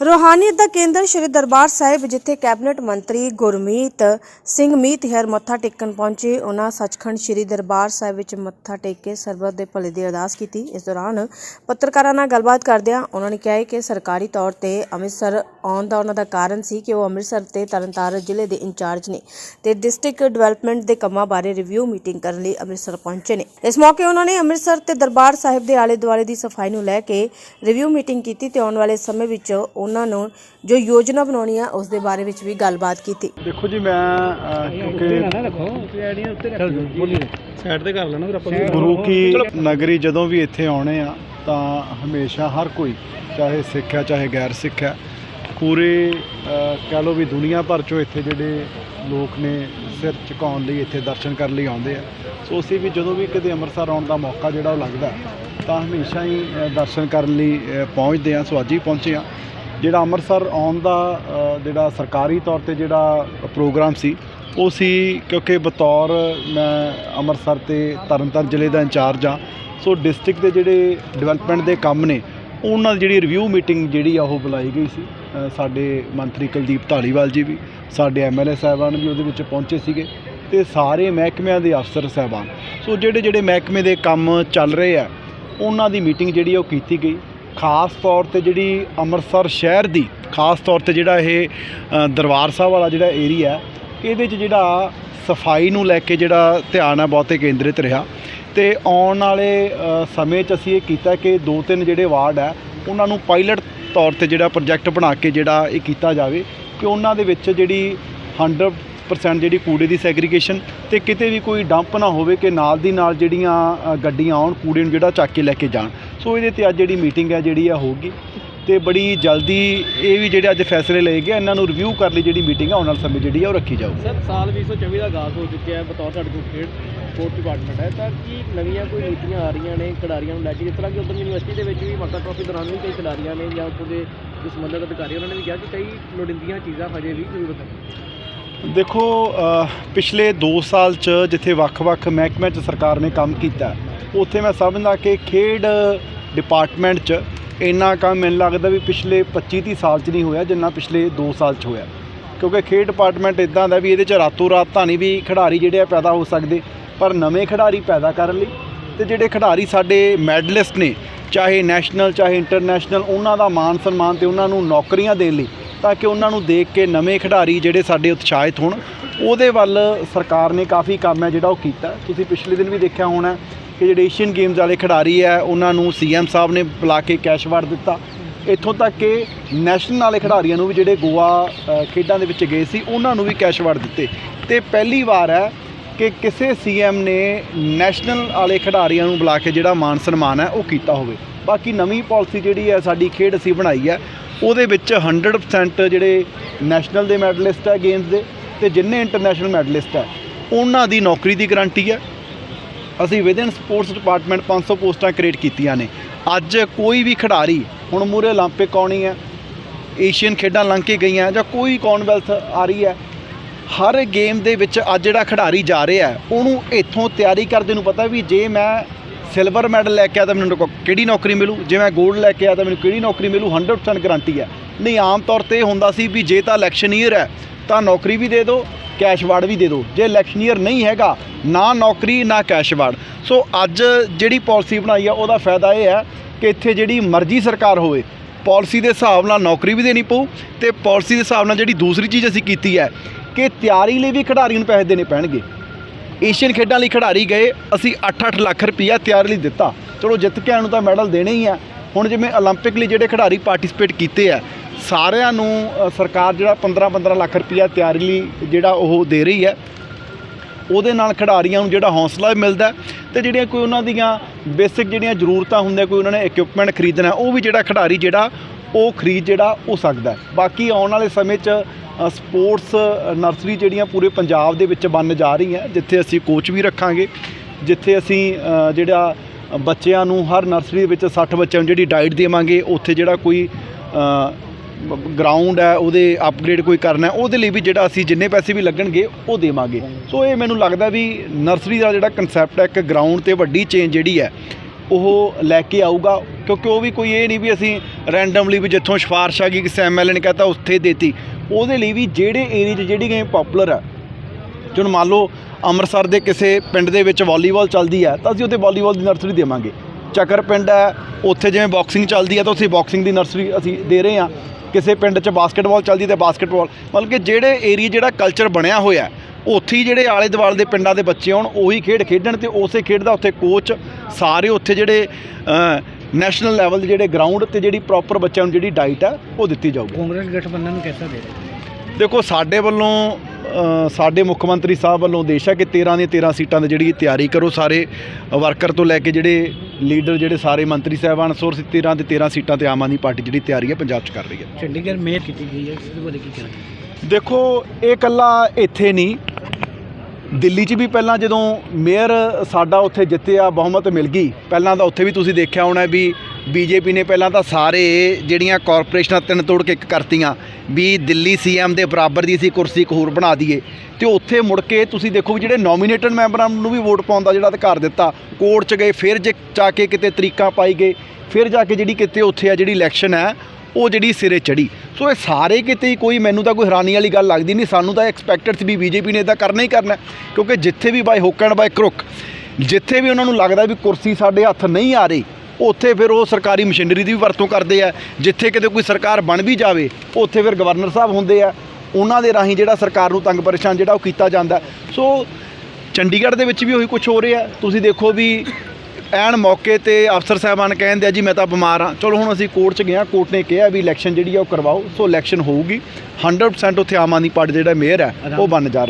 ਰੋਹਾਨੀਅਤ ਦਾ ਕੇਂਦਰ ਸ਼੍ਰੀ ਦਰਬਾਰ ਸਾਹਿਬ, ਜਿੱਥੇ ਕੈਬਨਿਟ ਮੰਤਰੀ ਗੁਰਮੀਤ ਸਿੰਘ ਮੀਤਹਿਰ ਮੱਥਾ ਟੇਕਣ ਪਹੁੰਚੇ ਉਹਨਾਂ ਸੱਚਖੰਡ ਸ਼੍ਰੀ ਦਰਬਾਰ ਸਾਹਿਬ ਵਿੱਚ ਮੱਥਾ ਟੇਕ ਕੇ ਸਰਬੱਤ ਦੇ ਭਲੇ ਦੀ ਅਰਦਾਸ ਕੀਤੀ। ਇਸ ਦੌਰਾਨ ਪੱਤਰਕਾਰਾਂ ਨਾਲ ਗੱਲਬਾਤ ਕਰਦਿਆਂ ਉਹਨਾਂ ਨੇ ਕਿਹਾ ਕਿ ਸਰਕਾਰੀ ਤੌਰ ਤੇ ਅੰਮ੍ਰਿਤਸਰ ਆਉਣ ਦਾ ਉਹਨਾਂ ਦਾ ਕਾਰਨ ਸੀ ਕਿ ਉਹ ਅੰਮ੍ਰਿਤਸਰ ਤੇ ਤਰਨਤਾਰਨ ਜ਼ਿਲ੍ਹੇ ਦੇ ਇੰਚਾਰਜ ਨੇ ਤੇ ਡਿਸਟ੍ਰਿਕਟ ਡਿਵੈਲਪਮੈਂਟ ਦੇ ਕੰਮਾਂ ਬਾਰੇ ਰਿਵਿਊ ਮੀਟਿੰਗ ਕਰਨ ਲਈ ਅੰਮ੍ਰਿਤਸਰ ਪਹੁੰਚੇ ਨੇ। ਇਸ ਮੌਕੇ ਉਹਨਾਂ ਨੇ ਅੰਮ੍ਰਿਤਸਰ ਤੇ ਦਰਬਾਰ ਸਾਹਿਬ ਦੇ ਆਲੇ ਦੁਆਲੇ ਦੀ ਸਫ਼ਾਈ ਨੂੰ ਲੈ ਕੇ ਰਿਵਿਊ ਮੀਟਿੰਗ ਕੀਤੀ ਤੇ ਆਉਣ ਵਾਲੇ ਸਮੇਂ ਵਿੱਚ ਉਹਨਾਂ ਨੂੰ ਜੋ ਯੋਜਨਾ ਬਣਾਉਣੀ ਆ ਉਸ ਦੇ ਬਾਰੇ ਵਿੱਚ ਵੀ ਗੱਲਬਾਤ ਕੀਤੀ। ਦੇਖੋ ਜੀ ਮੈਂ ਅਹ, ਕਿਉਂਕਿ ਸਾਈਡ ਤੇ ਕਰ ਲੈਣਾ ਫਿਰ ਆਪਾਂ ਗੁਰੂ ਕੀ ਨਗਰੀ ਜਦੋਂ ਵੀ ਇੱਥੇ ਆਉਣੇ ਆ ਤਾਂ ਹਮੇਸ਼ਾ ਹਰ ਕੋਈ ਚਾਹੇ ਸਿੱਖ ਹੈ ਚਾਹੇ ਗੈਰ ਸਿੱਖ ਹੈ ਪੂਰੇ ਅਹ, ਕਹਿ ਲਓ ਵੀ ਦੁਨੀਆ ਭਰ ਚੋਂ ਇੱਥੇ ਜਿਹੜੇ ਲੋਕ ਨੇ ਸਿਰ ਝੁਕਾਉਣ ਲਈ ਇੱਥੇ ਦਰਸ਼ਨ ਕਰਨ ਲਈ ਆਉਂਦੇ ਆ। ਸੋ ਅਸੀਂ ਵੀ ਜਦੋਂ ਵੀ ਕਦੇ ਅੰਮ੍ਰਿਤਸਰ ਆਉਣ ਦਾ ਮੌਕਾ ਜਿਹੜਾ ਉਹ ਲੱਗਦਾ ਤਾਂ ਹਮੇਸ਼ਾ ਹੀ ਦਰਸ਼ਨ ਕਰਨ ਲਈ ਪਹੁੰਚਦੇ ਆ ਸੋ ਅੱਜ ਹੀ ਪਹੁੰਚੇ ਆ। ਜਿਹੜਾ ਅੰਮ੍ਰਿਤਸਰ ਆਉਣ ਦਾ ਜਿਹੜਾ ਸਰਕਾਰੀ ਤੌਰ ਤੇ ਜਿਹੜਾ ਪ੍ਰੋਗਰਾਮ ਸੀ, ਉਹ ਸੀ ਕਿਉਂਕਿ ਬਤੌਰ ਮੈਂ ਅੰਮ੍ਰਿਤਸਰ ਤੇ ਤਰਨਤਾਰਨ ਜ਼ਿਲ੍ਹੇ ਦਾ ਇੰਚਾਰਜ ਆ ਸੋ ਡਿਸਟ੍ਰਿਕਟ ਦੇ ਜਿਹੜੇ ਡਿਵੈਲਪਮੈਂਟ ਦੇ ਕੰਮ ਨੇ, ਉਹਨਾਂ ਦੀ ਜਿਹੜੀ ਰਿਵਿਊ ਮੀਟਿੰਗ ਜਿਹੜੀ ਆ, ਉਹ ਬੁਲਾਈ ਗਈ ਸੀ। ਸਾਡੇ ਮੰਤਰੀ ਕੁਲਦੀਪ ਢਾਲੀਵਾਲ ਜੀ ਵੀ, ਸਾਡੇ ਐਮਐਲਏ ਸਾਹਿਬਾਨ ਵੀ ਉਹਦੇ ਵਿੱਚ ਪਹੁੰਚੇ ਸੀਗੇ ਤੇ ਸਾਰੇ ਮਹਿਕਮਿਆਂ ਦੇ ਅਫਸਰ ਸਾਹਿਬਾਨ। ਸੋ ਜਿਹੜੇ ਜਿਹੜੇ ਮਹਿਕਮੇ ਦੇ ਕੰਮ ਚੱਲ ਰਹੇ ਆ, ਉਹਨਾਂ ਦੀ ਮੀਟਿੰਗ ਜਿਹੜੀ ਆ, ਉਹ ਕੀਤੀ ਗਈ। ਖਾਸ ਤੌਰ ਤੇ ਜਿਹੜੀ ਅੰਮ੍ਰਿਤਸਰ ਸ਼ਹਿਰ ਦੀ, ਖਾਸ ਤੌਰ ਤੇ ਜਿਹੜਾ ਇਹ ਦਰਬਾਰ ਸਾਹਿਬ ਵਾਲਾ ਜਿਹੜਾ ਏਰੀਆ ਇਹਦੇ 'ਚ ਜਿਹੜਾ ਸਫ਼ਾਈ ਨੂੰ ਲੈ ਕੇ ਜਿਹੜਾ ਧਿਆਨ ਹੈ ਬਹੁਤੇ ਕੇਂਦਰਿਤ ਰਿਹਾ। ਤੇ ਆਉਣ ਵਾਲੇ ਸਮੇਂ 'ਚ ਅਸੀਂ ਇਹ ਕੀਤਾ ਕਿ ਦੋ ਤਿੰਨ ਜਿਹੜੇ ਵਾਰਡ ਹੈ, ਉਹਨਾਂ ਨੂੰ ਪਾਇਲਟ ਤੌਰ ਤੇ ਜਿਹੜਾ ਪ੍ਰੋਜੈਕਟ ਬਣਾ ਕੇ ਜਿਹੜਾ ਇਹ ਕੀਤਾ ਜਾਵੇ ਕਿ ਉਹਨਾਂ ਦੇ ਵਿੱਚ ਜਿਹੜੀ 100% ਜਿਹੜੀ ਕੂੜੇ ਦੀ ਸੈਗਰੀਗੇਸ਼ਨ ਤੇ ਕਿਤੇ ਵੀ ਕੋਈ ਡੰਪ ਨਾ ਹੋਵੇ ਕਿ ਨਾਲ ਦੀ ਨਾਲ ਜਿਹੜੀਆਂ ਗੱਡੀਆਂ ਆਉਣ, ਕੂੜੇ ਨੂੰ ਜਿਹੜਾ ਚੱਕ ਕੇ ਲੈ ਕੇ ਜਾਣ। ਸੋ ਇਹਦੇ ਤੇ ਅੱਜ ਜਿਹੜੀ ਮੀਟਿੰਗ ਹੈ ਜਿਹੜੀ ਆ ਹੋਊਗੀ ਤੇ ਬੜੀ ਜਲਦੀ ਇਹ ਵੀ ਜਿਹੜੇ ਅੱਜ ਫੈਸਲੇ ਲਏ ਗਏ, ਇਹਨਾਂ ਨੂੰ ਰਿਵਿਊ ਕਰ ਲਈ ਜਿਹੜੀ ਮੀਟਿੰਗ ਆ ਉਹਨਾਂ ਨਾਲ ਸਮੇਂ ਜਿਹੜੀ ਆ ਉਹ ਰੱਖੀ ਜਾਊਗੀ। ਸਰ, ਸਾਲ 2024 ਦਾ ਆਗਾਜ਼ ਹੋ ਚੁੱਕਿਆ ਹੈ, ਬਤੌਰ ਤੁਹਾਡੇ ਕੋਲ ਖੇਡ ਸਪੋਰਟ ਡਿਪਾਰਟਮੈਂਟ ਹੈ। ਤਾਂ ਕੀ ਨਵੀਆਂ ਕੋਈ ਨੀਤੀਆਂ ਆ ਰਹੀਆਂ ਨੇ, ਖਿਡਾਰੀਆਂ ਨੂੰ ਲੈ ਕੇ? ਜਿਸ ਤਰ੍ਹਾਂ ਕਿ ਉਦੋਂ ਯੂਨੀਵਰਸਿਟੀ ਦੇ ਵਿੱਚ ਵੀ ਮਾਤਾ ਟਰਾਫੀ ਦੌਰਾਨ ਵੀ ਕਈ ਖਿਡਾਰੀਆਂ ਨੇ ਜਾਂ ਉੱਥੋਂ ਦੇ ਜੋ ਸੰਬੰਧਿਤ ਅਧਿਕਾਰੀ ਉਹਨਾਂ ਨੇ ਵੀ ਕਿਹਾ ਕਿ ਕਈ ਲੋੜੀਂਦੀਆਂ ਚੀਜ਼ਾਂ ਹਜੇ ਵੀ ਜ਼ਰੂਰਤ ਹੈ। ਦੇਖੋ ਪਿਛਲੇ 2 ਸਾਲ ਚ ਜਿੱਥੇ ਵੱਖ-ਵੱਖ ਮਹਿਕਮਿਆਂ ਚ ਸਰਕਾਰ ਨੇ ਕੰਮ ਕੀਤਾ, ਉੱਥੇ ਮੈਂ ਸਮਝਦਾ ਕਿ ਖੇਡ ਡਿਪਾਰਟਮੈਂਟ ਚ ਇੰਨਾ ਕੰਮ ਮੈਨੂੰ ਲੱਗਦਾ ਵੀ ਪਿਛਲੇ 25-30 ਸਾਲ ਚ ਨਹੀਂ ਹੋਇਆ ਜਿੰਨਾ ਪਿਛਲੇ 2 ਸਾਲ ਚ ਹੋਇਆ। ਕਿਉਂਕਿ ਖੇਡ ਡਿਪਾਰਟਮੈਂਟ ਇਦਾਂ ਦਾ ਵੀ ਇਹਦੇ ਚ ਰਾਤੋਂ ਰਾਤ ਤਾਂ ਨਹੀਂ ਵੀ ਖਿਡਾਰੀ ਜਿਹੜੇ ਆ ਪੈਦਾ ਹੋ ਸਕਦੇ, ਪਰ ਨਵੇਂ ਖਿਡਾਰੀ ਪੈਦਾ ਕਰਨ ਲਈ ਤੇ ਜਿਹੜੇ ਖਿਡਾਰੀ ਸਾਡੇ ਮੈਡਲਿਸਟ ਨੇ, ਚਾਹੇ ਨੈਸ਼ਨਲ, ਚਾਹੇ ਇੰਟਰਨੈਸ਼ਨਲ, ਉਹਨਾਂ ਦਾ ਮਾਣ ਸਨਮਾਨ ਤੇ ਉਹਨਾਂ ਨੂੰ ਨੌਕਰੀਆਂ ਦੇਣ ਲਈ ਤਾਂ ਕਿ ਉਹਨਾਂ ਨੂੰ ਦੇਖ ਕੇ ਨਵੇਂ ਖਿਡਾਰੀ ਜਿਹੜੇ ਸਾਡੇ ਉਤਸ਼ਾਹਿਤ ਹੋਣ, ਉਹਦੇ ਵੱਲ ਸਰਕਾਰ ਨੇ ਕਾਫੀ ਕੰਮ ਹੈ ਜਿਹੜਾ ਉਹ ਕੀਤਾ। ਤੁਸੀਂ ਪਿਛਲੇ ਦਿਨ ਵੀ ਦੇਖਿਆ ਹੋਣਾ ਕਿ ਜਿਹੜੇ ਏਸ਼ੀਅਨ ਗੇਮਜ਼ ਵਾਲੇ ਖਿਡਾਰੀ ਹੈ, ਉਹਨਾਂ ਨੂੰ ਸੀਐਮ ਸਾਹਿਬ ਨੇ ਬੁਲਾ ਕੇ ਕੈਸ਼ ਅਵਾਰਡ ਦਿੱਤਾ। ਇੱਥੋਂ ਤੱਕ ਕਿ ਨੈਸ਼ਨਲ ਵਾਲੇ ਖਿਡਾਰੀਆਂ ਨੂੰ ਵੀ ਜਿਹੜੇ ਗੋਆ ਖੇਡਾਂ ਦੇ ਵਿੱਚ ਗਏ ਸੀ, ਉਹਨਾਂ ਨੂੰ ਵੀ ਕੈਸ਼ ਅਵਾਰਡ ਦਿੱਤੇ। ਤੇ ਪਹਿਲੀ ਵਾਰ ਹੈ ਕਿ ਕਿਸੇ ਸੀਐਮ ਨੇ ਨੈਸ਼ਨਲ ਵਾਲੇ ਖਿਡਾਰੀਆਂ ਨੂੰ ਬੁਲਾ ਕੇ ਜਿਹੜਾ ਮਾਨ ਸਨਮਾਨ ਹੈ, ਉਹ ਕੀਤਾ ਹੋਵੇ। ਬਾਕੀ ਨਵੀਂ ਪਾਲਿਸੀ ਜਿਹੜੀ ਹੈ, ਸਾਡੀ ਖੇਡ ਅਸੀਂ ਬਣਾਈ ਹੈ ਉਹਦੇ ਵਿੱਚ 100% ਜਿਹੜੇ ਨੈਸ਼ਨਲ ਦੇ ਮੈਡਲਿਸਟ ਹੈ ਗੇਮਸ ਦੇ ਤੇ ਜਿੰਨੇ ਇੰਟਰਨੈਸ਼ਨਲ ਮੈਡਲਿਸਟ ਹੈ ਉਹਨਾਂ ਦੀ ਨੌਕਰੀ ਦੀ ਗਾਰੰਟੀ ਹੈ ਅਸੀਂ ਵਿਦਨ ਸਪੋਰਟਸ ਡਿਪਾਰਟਮੈਂਟ 500 ਪੋਸਟਾਂ ਕ੍ਰੀਏਟ ਕੀਤੀਆਂ ਨੇ ਅੱਜ ਕੋਈ ਵੀ ਖਿਡਾਰੀ ਹੁਣ ਮੂਰੇ 올림픽 ਆਉਣੀ ਹੈ ਏਸ਼ੀਅਨ ਖੇਡਾਂ ਲੰਘ ਕੇ ਗਈਆਂ ਜਾਂ ਕੋਈ ਕਾਮਨਵੈਲਥ ਆ ਰਹੀ ਹੈ ਹਰ ਗੇਮ ਦੇ ਵਿੱਚ ਅੱਜ ਜਿਹੜਾ ਖਿਡਾਰੀ ਜਾ ਰਿਹਾ ਹੈ, ਉਹਨੂੰ ਇੱਥੋਂ ਤਿਆਰੀ ਕਰਦੇ ਨੂੰ ਪਤਾ ਵੀ ਜੇ ਮੈਂ ਸਿਲਵਰ ਮੈਡਲ ਲੈ ਕੇ ਆ ਤਾਂ ਮੈਨੂੰ ਕਿਹੜੀ ਨੌਕਰੀ ਮਿਲੂ? ਜੇ ਮੈਂ 골ਡ ਲੈ ਕੇ ਆ ਤਾਂ ਮੈਨੂੰ ਕਿਹੜੀ ਨੌਕਰੀ ਮਿਲੂ? 100% ਗਾਰੰਟੀ ਹੈ। ਨਹੀਂ, ਆਮ ਤੌਰ ਤੇ ਇਹ ਹੁੰਦਾ ਸੀ ਵੀ ਜੇ ਤਾਂ ਇਲੈਕਸ਼ਨ ਈਅਰ ਹੈ, ਤਾਂ ਨੌਕਰੀ ਵੀ ਦੇ ਦਿਓ ਕੈਸ਼ ਅਵਾਰਡ ਵੀ ਦੇ ਦਿਓ ਜੇ ਇਲੈਕਸ਼ਨ ਈਅਰ ਨਹੀਂ ਹੈਗਾ, ਨਾ ਨੌਕਰੀ, ਨਾ ਕੈਸ਼ ਅਵਾਰਡ ਸੋ ਅੱਜ ਜਿਹੜੀ ਪਾਲਿਸੀ ਬਣਾਈ ਆ, ਉਹਦਾ ਫਾਇਦਾ ਇਹ ਹੈ ਕਿ ਇੱਥੇ ਜਿਹੜੀ ਮਰਜ਼ੀ ਸਰਕਾਰ ਹੋਵੇ ਪਾਲਿਸੀ ਦੇ ਹਿਸਾਬ ਨਾਲ ਨੌਕਰੀ ਵੀ ਦੇਣੀ ਪਊ ਤੇ ਪਾਲਿਸੀ ਦੇ ਹਿਸਾਬ ਨਾਲ ਜਿਹੜੀ ਦੂਸਰੀ ਚੀਜ਼ ਅਸੀਂ ਕੀਤੀ ਹੈ ਕਿ ਤਿਆਰੀ ਲਈ ਵੀ ਖਿਡਾਰੀਆਂ ਨੂੰ ਪੈਸੇ ਦੇਣੇ ਪੈਣਗੇ। ਏਸ਼ੀਅਨ ਖੇਡਾਂ ਲਈ ਖਿਡਾਰੀ ਗਏ ਅਸੀਂ 8-8 ਲੱਖ ਰੁਪਈਆ ਤਿਆਰੀ ਲਈ ਦਿੱਤਾ ਚਲੋ ਜਿੱਤ ਕੇ ਆਉਣ ਨੂੰ ਤਾਂ ਮੈਡਲ ਦੇਣੇ ਹੀ ਆ ਹੁਣ ਜਿਵੇਂ 올림픽 ਲਈ ਜਿਹੜੇ ਖਿਡਾਰੀ ਪਾਰਟਿਸਿਪੇਟ ਕੀਤੇ ਆ ਸਾਰਿਆਂ ਨੂੰ ਅ, ਸਰਕਾਰ ਜਿਹੜਾ 15-15 ਲੱਖ ਰੁਪਈਆ ਤਿਆਰੀ ਲਈ ਜਿਹੜਾ ਉਹ ਦੇ ਰਹੀ ਹੈ ਉਹਦੇ ਨਾਲ ਖਿਡਾਰੀਆਂ ਨੂੰ ਜਿਹੜਾ ਹੌਸਲਾ ਵੀ ਮਿਲਦਾ ਹੈ ਤੇ ਜਿਹੜੀਆਂ ਕੋਈ ਉਹਨਾਂ ਦੀਆਂ ਬੇਸਿਕ ਜਿਹੜੀਆਂ ਜ਼ਰੂਰਤਾਂ ਹੁੰਦੀਆਂ ਕੋਈ ਉਹਨਾਂ ਨੇ ਇਕਵਿਪਮੈਂਟ ਖਰੀਦਣਾ ਉਹ ਵੀ ਜਿਹੜਾ ਖਿਡਾਰੀ ਜਿਹੜਾ ਉਹ ਖਰੀਦ ਜਿਹੜਾ ਹੋ ਸਕਦਾ ਬਾਕੀ ਆਉਣ ਵਾਲੇ ਸਮੇਂ 'ਚ ਸਪੋਰਟਸ ਨਰਸਰੀ ਜਿਹੜੀਆਂ ਪੂਰੇ ਪੰਜਾਬ ਦੇ ਵਿੱਚ ਬਣ ਜਾ ਰਹੀਆਂ, ਜਿੱਥੇ ਅਸੀਂ ਕੋਚ ਵੀ ਰੱਖਾਂਗੇ, ਜਿੱਥੇ ਅਸੀਂ ਜਿਹੜਾ ਬੱਚਿਆਂ ਨੂੰ ਹਰ ਨਰਸਰੀ ਦੇ ਵਿੱਚ 60 ਬੱਚਿਆਂ ਨੂੰ ਜਿਹੜੀ ਡਾਈਟ ਦੇਵਾਂਗੇ, ਉੱਥੇ ਜਿਹੜਾ ਕੋਈ ਗਰਾਊਂਡ ਹੈ, ਉਹਦੇ ਅਪਗ੍ਰੇਡ ਕੋਈ ਕਰਨਾ ਉਹਦੇ ਲਈ ਵੀ ਜਿਹੜਾ ਅਸੀਂ ਜਿੰਨੇ ਪੈਸੇ ਵੀ ਲੱਗਣਗੇ, ਉਹ ਦੇਵਾਂਗੇ। ਸੋ ਇਹ ਮੈਨੂੰ ਲੱਗਦਾ ਵੀ ਨਰਸਰੀ ਦਾ ਜਿਹੜਾ ਕਨਸੈਪਟ ਹੈ, ਇੱਕ ਗਰਾਊਂਡ ਤੇ ਵੱਡੀ ਚੇਂਜ ਜਿਹੜੀ ਹੈ ਉਹ ਲੈ ਕੇ ਆਊਗਾ, ਕਿਉਂਕਿ ਉਹ ਵੀ ਕੋਈ ਇਹ ਨਹੀਂ ਵੀ ਅਸੀਂ ਰੈਂਡਮਲੀ ਵੀ ਜਿੱਥੋਂ ਸਿਫਾਰਿਸ਼ ਆ ਗਈ, ਕਿਸੇ ਐਮਐਲਏ ਨੇ ਕਹਤਾ ਉੱਥੇ ਦੇਤੀ। ਉਹਦੇ ਲਈ ਵੀ ਜਿਹੜੇ ਏਰੀਆ 'ਚ ਜਿਹੜੀ ਗੇਮ ਪਪੂਲਰ ਆ ਜਦੋਂ ਮੰਨ ਲਓ ਅੰਮ੍ਰਿਤਸਰ ਦੇ ਕਿਸੇ ਪਿੰਡ ਦੇ ਵਿੱਚ ਵਾਲੀਬਾਲ ਚੱਲਦੀ ਹੈ ਤਾਂ ਅਸੀਂ ਉੱਥੇ ਵਾਲੀਬਾਲ ਦੀ ਨਰਸਰੀ ਦੇਵਾਂਗੇ। ਚੱਕਰ ਪਿੰਡ ਹੈ ਉੱਥੇ ਜਿਵੇਂ ਬਾਕਸਿੰਗ ਚੱਲਦੀ ਹੈ ਤਾਂ ਉੱਥੇ ਬਾਕਸਿੰਗ ਦੀ ਨਰਸਰੀ ਅਸੀਂ ਦੇ ਰਹੇ ਹਾਂ ਕਿਸੇ ਪਿੰਡ 'ਚ ਬਾਸਕਟਬਾਲ ਚੱਲਦੀ ਤੇ ਬਾਸਕਟਬਾਲ ਮਤਲਬ ਕਿ ਜਿਹੜੇ ਏਰੀਆ ਜਿਹੜਾ ਕਲਚਰ ਬਣਿਆ ਹੋਇਆ ਉੱਥੇ ਹੀ ਜਿਹੜੇ ਆਲੇ ਦੁਆਲੇ ਦੇ ਪਿੰਡਾਂ ਦੇ ਬੱਚੇ ਆਉਣ ਉਹੀ ਖੇਡ ਖੇਡਣ ਤੇ ਉਸੇ ਖੇਡ ਦਾ ਉੱਥੇ ਕੋਚ ਸਾਰੇ ਉੱਥੇ ਜਿਹੜੇ ਨੈਸ਼ਨਲ ਲੈਵਲ ਦੇ ਜਿਹੜੇ ਗਰਾਊਂਡ ਤੇ ਜਿਹੜੀ ਪ੍ਰੋਪਰ ਬੱਚਿਆਂ ਨੂੰ ਜਿਹੜੀ ਡਾਈਟ ਹੈ ਉਹ ਦਿੱਤੀ ਜਾਊਗੀ। ਕਾਂਗਰਸ ਗਠਬੰਧਨ ਨੂੰ ਕਿਹਦਾ ਦੇ ਰਹੇ? ਦੇਖੋ ਸਾਡੇ ਵੱਲੋਂ ਸਾਡੇ ਮੁੱਖ ਮੰਤਰੀ ਸਾਹਿਬ ਵੱਲੋਂ ਉਦੇਸ਼ ਹੈ ਕਿ 13 ਦੀਆਂ 13 ਸੀਟਾਂ ਦੀ ਜਿਹੜੀ ਤਿਆਰੀ ਕਰੋ ਸਾਰੇ ਵਰਕਰ ਤੋਂ ਲੈ ਕੇ ਜਿਹੜੇ ਲੀਡਰ ਜਿਹੜੇ ਸਾਰੇ ਮੰਤਰੀ ਸਾਹਿਬਾਨ ਸੋਰ 13 ਤੇ 13 ਸੀਟਾਂ ਤੇ ਆਮ ਆਦਮੀ ਪਾਰਟੀ ਜਿਹੜੀ ਤਿਆਰੀ ਹੈ ਪੰਜਾਬ 'ਚ ਕਰ ਰਹੀ ਹੈ ਚੰਡੀਗੜ੍ਹ ਮੇਅਰ ਕੀਤੀ ਗਈ ਹੈ ਇਸ ਦੇ ਬਾਰੇ ਕੀ ਕਹਿਣਾ ਦੇਖੋ ਇਹ ਕੱਲਾ ਇੱਥੇ ਨਹੀਂ ਦਿੱਲੀ 'ਚ ਵੀ ਪਹਿਲਾਂ ਜਦੋਂ ਮੇਅਰ ਸਾਡਾ ਉੱਥੇ ਜਿੱਤਿਆ, ਬਹੁਮਤ ਮਿਲ ਗਈ, ਪਹਿਲਾਂ ਤਾਂ ਉੱਥੇ ਵੀ ਤੁਸੀਂ ਦੇਖਿਆ ਹੋਣਾ ਵੀ ਬੀਜੇਪੀ ਨੇ ਪਹਿਲਾਂ ਤਾਂ ਸਾਰੇ ਜਿਹੜੀਆਂ ਕਾਰਪੋਰੇਸ਼ਨਾਂ ਤਿੰਨ ਤੋੜ ਕੇ ਇੱਕ ਕਰਤੀਆਂ, ਵੀ ਦਿੱਲੀ ਸੀਐਮ ਦੇ ਬਰਾਬਰ ਦੀ ਅਸੀਂ ਕੁਰਸੀ ਇੱਕ ਹੋਰ ਬਣਾ ਦਈਏ। ਤੇ ਉੱਥੇ ਮੁੜ ਕੇ ਤੁਸੀਂ ਦੇਖੋ ਵੀ ਜਿਹੜੇ ਨੋਮੀਨੇਟਡ ਮੈਂਬਰਾਂ ਨੂੰ ਵੀ ਵੋਟ ਪਾਉਣ ਦਾ ਜਿਹੜਾ ਅਧਿਕਾਰ ਦਿੱਤਾ ਕੋਰਟ 'ਚ ਗਏ, ਫਿਰ ਜੇ ਜਾ ਕੇ ਕਿਤੇ ਤਰੀਕਾ ਪਾਈ ਗਏ, ਫਿਰ ਜਾ ਕੇ ਜਿਹੜੀ ਕਿਤੇ ਉੱਥੇ ਆ ਜਿਹੜੀ ਇਲੈਕਸ਼ਨ ਹੈ ਉਹ ਜਿਹੜੀ ਸਿਰੇ ਚੜੀ ਸੋ ਇਹ ਸਾਰੇ ਕਿਤੇ ਕੋਈ ਮੈਨੂੰ ਤਾਂ ਕੋਈ ਹੈਰਾਨੀ ਵਾਲੀ ਗੱਲ ਲੱਗਦੀ ਨਹੀਂ। ਸਾਨੂੰ ਤਾਂ ਐਕਸਪੈਕਟਡ ਸੀ ਵੀ ਬੀਜੇਪੀ ਨੇ ਤਾਂ ਕਰਨਾ ਹੀ ਕਰਨਾ ਕਿਉਂਕਿ ਜਿੱਥੇ ਵੀ ਬਾਈ ਹੁੱਕ ਐਂਡ ਬਾਈ ਕਰੁੱਕ ਜਿੱਥੇ ਵੀ ਉਹਨਾਂ ਨੂੰ ਲੱਗਦਾ ਵੀ ਕੁਰਸੀ ਸਾਡੇ ਹੱਥ ਨਹੀਂ ਆ ਰਹੀ, ਉੱਥੇ ਫਿਰ ਉਹ ਸਰਕਾਰੀ ਮਸ਼ੀਨਰੀ ਦੀ ਵੀ ਵਰਤੋਂ ਕਰਦੇ ਆ। ਜਿੱਥੇ ਕਿਤੇ ਕੋਈ ਸਰਕਾਰ ਬਣ ਵੀ ਜਾਵੇ, ਉੱਥੇ ਫਿਰ ਗਵਰਨਰ ਸਾਹਿਬ ਹੁੰਦੇ ਆ। ਉਹਨਾਂ ਦੇ ਰਾਹੀਂ ਜਿਹੜਾ ਸਰਕਾਰ ਨੂੰ ਤੰਗ ਪਰੇਸ਼ਾਨ ਜਿਹੜਾ ਉਹ ਕੀਤਾ ਜਾਂਦਾ। ਸੋ ਚੰਡੀਗੜ੍ਹ ਦੇ ਵਿੱਚ ਵੀ ਉਹੀ ਕੁਝ ਹੋ ਰਿਹਾ। ਤੁਸੀਂ ਦੇਖੋ ਵੀ ਐਨ ਮੌਕੇ ਤੇ ਅਫਸਰ ਸਾਹਿਬਾਨ ਕਹਿੰਦੇ ਆ ਜੀ ਮੈਂ ਤਾਂ ਬਿਮਾਰ ਹਾਂ। ਚਲੋ ਹੁਣ ਅਸੀਂ ਕੋਰਟ 'ਚ ਗਏ ਹਾਂ। ਕੋਰਟ ਨੇ ਕਿਹਾ ਵੀ ਇਲੈਕਸ਼ਨ ਜਿਹੜੀ ਆ ਉਹ ਕਰਵਾਓ। ਸੋ ਇਲੈਕਸ਼ਨ ਹੋਊਗੀ। 100% ਉੱਥੇ ਆਮ ਆਦਮੀ ਪਾਰਟੀ ਜਿਹੜਾ ਮੇਅਰ ਹੈ ਉਹ ਬਣ ਜਾ ਰਿਹਾ